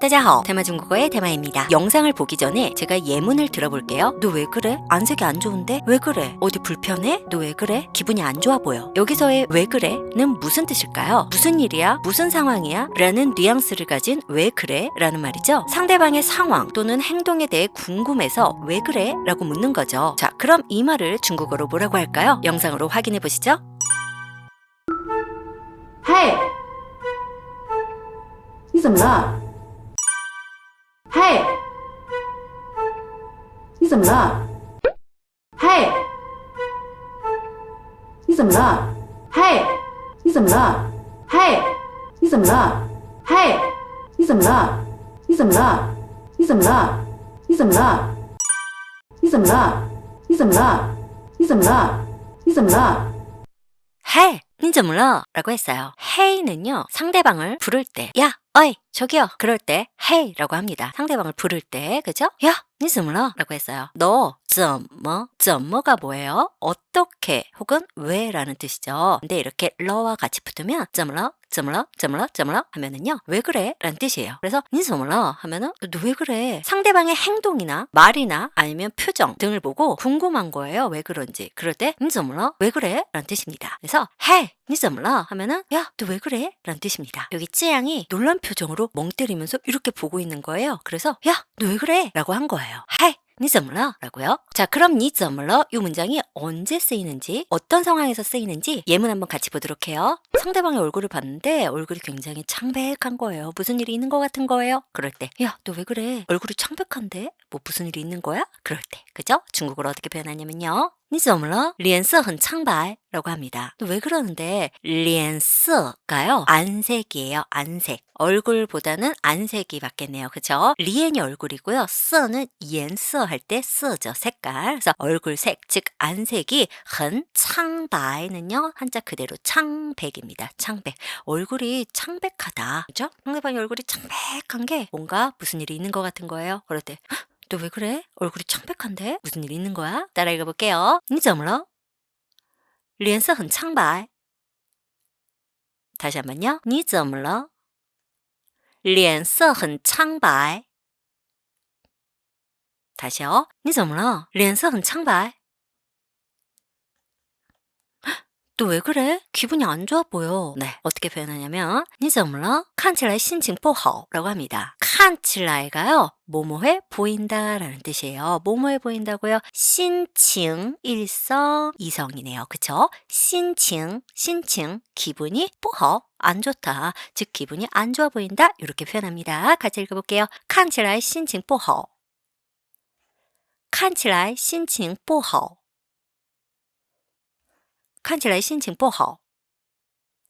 大家好 대마 중국어의 대마입니다. 영상을 보기 전에 제가 예문을 들어볼게요. 너 왜 그래? 안색이 안 좋은데? 왜 그래? 어디 불편해? 너 왜 그래? 기분이 안 좋아 보여. 여기서의 왜 그래?는 무슨 뜻일까요? 무슨 일이야? 무슨 상황이야? 라는 뉘앙스를 가진 왜 그래? 라는 말이죠. 상대방의 상황 또는 행동에 대해 궁금해서 왜 그래? 라고 묻는 거죠. 자, 그럼 이 말을 중국어로 뭐라고 할까요? 영상으로 확인해 보시죠. 嘿，你怎么了？ Need some love. Hey. Need some love. Hey. Need some love. Hey. Need some love. Hey. Need some love. Need some love. Need some love. Need some love. Need some love. Need some love. Need some love. Need some love. Hey. 인점러 라고 했어요. 헤이는요, 상대방을 부를 때, 야, 어이, 저기요. 그럴 때 헤이라고 합니다. 상대방을 부를 때, 그죠? 야, 몰라 라고 했어요. 너, 怎么, 怎么가 뭐예요? 어떻게, 혹은 왜 라는 뜻이죠. 근데 이렇게 러와 같이 붙으면, 怎么了?怎么了?怎么了?怎么了? 하면은요, 왜 그래? 라는 뜻이에요. 그래서, 닌자 몰라 하면은, 너 왜 그래? 상대방의 행동이나 말이나 아니면 표정 등을 보고 궁금한 거예요. 왜 그런지. 그럴 때, 你怎么了?왜 그래? 라는 뜻입니다. 그래서, hey, 你怎么了? 하면은, 야, 너 왜 그래? 라는 뜻입니다. 여기 쯔양이 놀란 표정으로 멍 때리면서 이렇게 보고 있는 거예요. 그래서, 야, 너 왜 그래? 라고 한 거예요. hey, 니점러 라고요. 자, 그럼 니점러 이 문장이 언제 쓰이는지 어떤 상황에서 쓰이는지 예문 한번 같이 보도록 해요. 상대방의 얼굴을 봤는데 얼굴이 굉장히 창백한 거예요. 무슨 일이 있는 것 같은 거예요. 그럴 때 야, 너 왜 그래? 얼굴이 창백한데? 뭐 무슨 일이 있는 거야? 그럴 때. 그죠? 중국어로 어떻게 표현하냐면요. 你怎么了?脸色很苍白 라고 합니다. 또 왜 그러는데 脸色가요. 안색이에요. 안색. 얼굴보다는 안색이 맞겠네요. 그죠? 리엔이 얼굴이고요. 쓰는 颜色 할 때 쓰죠. 색깔. 그래서 얼굴색, 즉 안색이 很 창白는요. 한자 그대로 창백입니다. 창백. 얼굴이 창백하다. 그죠? 상대방의 얼굴이 창백한 게 뭔가 무슨 일이 있는 것 같은 거예요. 그럴 때 너 왜 그래? 얼굴이 창백한데? 무슨 일 있는 거야? 따라 읽어볼게요. 你怎么了?脸色很苍白. 다시 한번요. 你怎么了?脸色很苍白. 다시요. 你怎么了?脸色很苍白. 너 왜 그래? 기분이 안 좋아 보여. 네. 어떻게 표현하냐면, 你怎么了?看起来心情不好 라고 합니다. 看起来가요. 뭐뭐해 보인다 라는 뜻이에요. 뭐뭐해 보인다고요? 신칭, 일성, 이성이네요. 그쵸? 신칭, 신칭, 기분이 不好, 안 좋다. 즉, 기분이 안 좋아 보인다. 이렇게 표현합니다. 같이 읽어볼게요. 看起来心情不好.看起来心情不好. 看起来心情不好.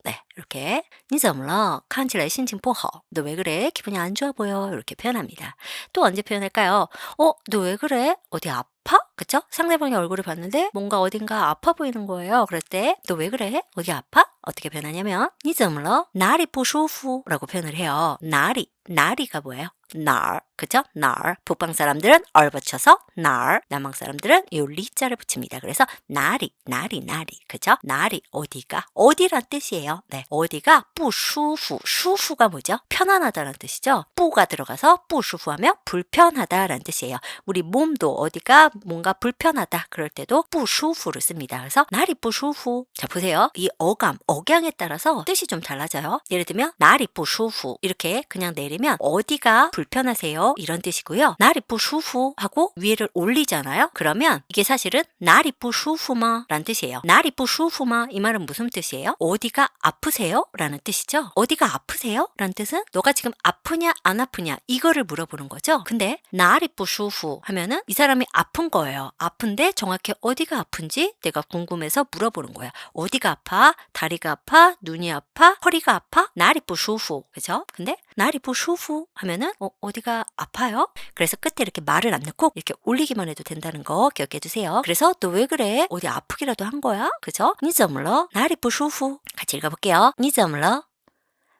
네, 이렇게 你怎么了?看起来心情不好. 너 왜 그래? 기분이 안 좋아 보여. 이렇게 표현합니다. 또 언제 표현할까요? 어, 너 왜 그래? 어디 아파? 그쵸? 상대방의 얼굴을 봤는데 뭔가 어딘가 아파 보이는 거예요. 그럴 때 너 왜 그래? 어디 아파? 어떻게 표현하냐면 你怎么了?哪里不舒服? 라고 표현을 해요. 나리, 나리가 뭐예요? 날, 그죠? 날. 북방 사람들은 얼 붙여서 날, 남방 사람들은 이 리자를 붙입니다. 그래서 나리, 나리, 나리, 그죠? 나리, 어디가? 어디란 뜻이에요. 네, 어디가 부수후 수후가 뭐죠? 편안하다는 뜻이죠. 뿌가 들어가서 부수후하면 불편하다라는 뜻이에요. 우리 몸도 어디가 뭔가 불편하다 그럴 때도 부수후를 씁니다. 그래서 날이 부수후. 자 보세요. 이 어감 억양에 따라서 뜻이 좀 달라져요. 예를 들면 날이 부수후 이렇게 그냥 내리면 어디가 불편하세요 이런 뜻이고요. 날이 부수후 하고 위에를 올리잖아요. 그러면 이게 사실은 날이 부수후마라는 뜻이에요. 날이 부수후마 이 말은 무슨 뜻이에요? 어디가 아프세요? 아프세요? 라는 뜻이죠. 어디가 아프세요? 라는 뜻은 너가 지금 아프냐 안 아프냐 이거를 물어보는 거죠. 근데 나리 부슈후 하면은 이 사람이 아픈 거예요. 아픈데 정확히 어디가 아픈지 내가 궁금해서 물어보는 거야. 어디가 아파? 다리가 아파? 눈이 아파? 허리가 아파? 나리 부슈후 그죠? 근데 날이 부슈후 하면은 어, 어디가 아파요? 그래서 끝에 이렇게 말을 안 넣고 이렇게 올리기만 해도 된다는 거 기억해 두세요. 그래서 또왜 그래? 어디 아프기라도 한 거야? 그죠? 니점러 날이 부슈후 같이 읽어볼게요. 니점러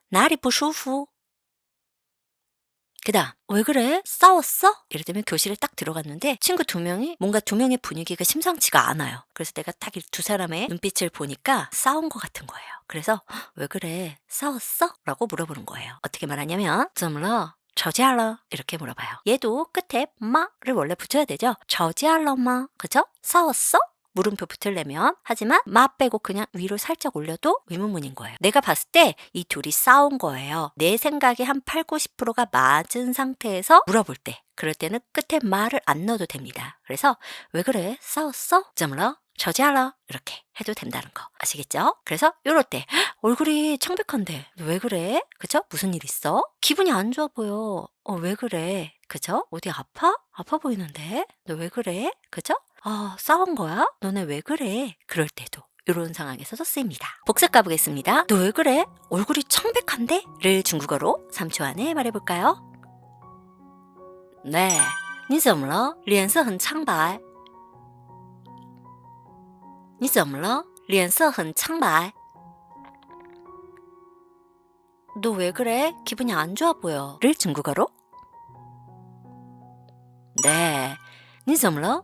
날이 부슈후 그다 왜 그래? 싸웠어? 이를테면 교실에 딱 들어갔는데 친구 두 명이 뭔가 두 명의 분위기가 심상치가 않아요. 그래서 내가 딱 두 사람의 눈빛을 보니까 싸운 것 같은 거예요. 그래서 왜 그래? 싸웠어? 라고 물어보는 거예요. 어떻게 말하냐면 좀러 저지할러 이렇게 물어봐요. 얘도 끝에 마를 원래 붙여야 되죠. 저지할러 마 그죠? 싸웠어? 물음표 붙으려면 하지만 마 빼고 그냥 위로 살짝 올려도 의문문인 거예요. 내가 봤을 때 이 둘이 싸운 거예요. 내 생각이 한 8, 90%가 맞은 상태에서 물어볼 때 그럴 때는 끝에 말을 안 넣어도 됩니다. 그래서 왜 그래? 싸웠어? 점러 저지알러 이렇게 해도 된다는 거 아시겠죠? 그래서 요럴 때 "헉, 얼굴이 창백한데 왜 그래? 그죠? 무슨 일 있어? 기분이 안 좋아 보여. 어, 왜 그래? 그죠? 어디 아파? 아파 보이는데? 너 왜 그래? 그죠? 아, 싸운 거야? 너네 왜 그래? 그럴 때도 이런 상황에서도 쓰입니다. 복습 가보겠습니다. 너 왜 그래? 얼굴이 청백한데? 를 중국어로 3초 안에 말해볼까요? 네. 你怎么了？脸色很苍白。你怎么了？脸色很苍白。 너 왜 그래? 기분이 안 좋아 보여. 를 중국어로? 네. 你怎么了?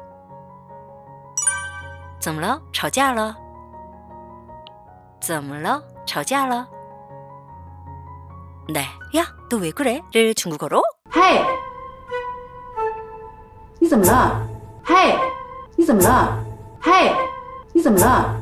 怎么了?吵架了?怎么了?吵架了? 네. 야, 너 왜 그래? 를 중국어로? 嘿，你怎么了？嘿，你怎么了？嘿，你怎么了？